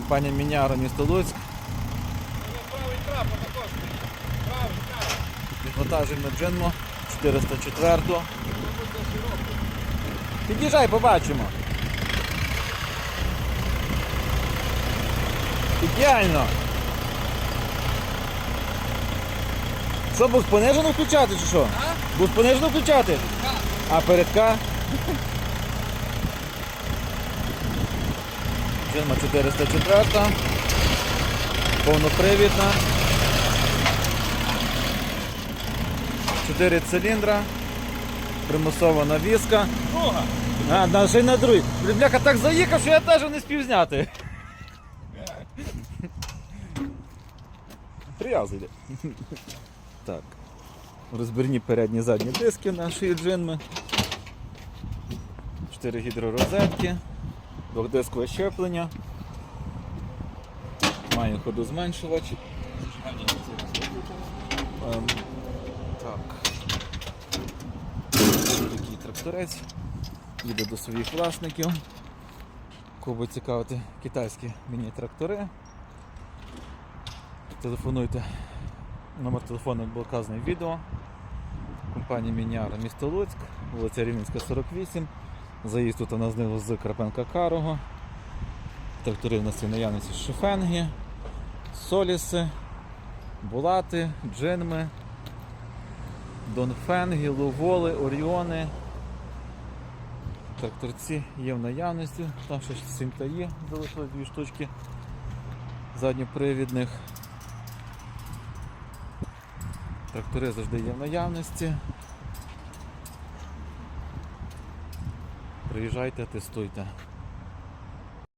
Компанія Міняра місто Луцьк. Відвантажуємо джинму 404. Під'їжджай, побачимо. Ідеально. Що, був понижено включати чи що? Був понижено включати? А передка? Джинма 404. Повнопривідна. 4 циліндра. Примусова навіска. Друга. А, на, ще й на другий. Бляха, так заїхав, що я теж не спів зняти. Прив'язуйте. Так. Розбірні передні задні диски нашої джинми. 4 гідророзетки. Двохдискове щеплення. Має ходозменшувач. Ем, так. Такий тракторець. Їде до своїх власників. Кого цікавити китайські міні-трактори. Телефонуйте. Номер телефону був вказаний в відео. Компанія Міняра місто Луцьк, вулиця Рівненська, 48. Заїзд тут у нас знизу з Карпенка Карого. Трактори в нас є наявності шифенги, соліси, булати, джинми, донфенги, луволи, оріони. Тракторці є в наявності, там ще симта є, залишилось дві штучки задньопривідних. Трактори завжди є в наявності. Приїжджайте, тестуйте.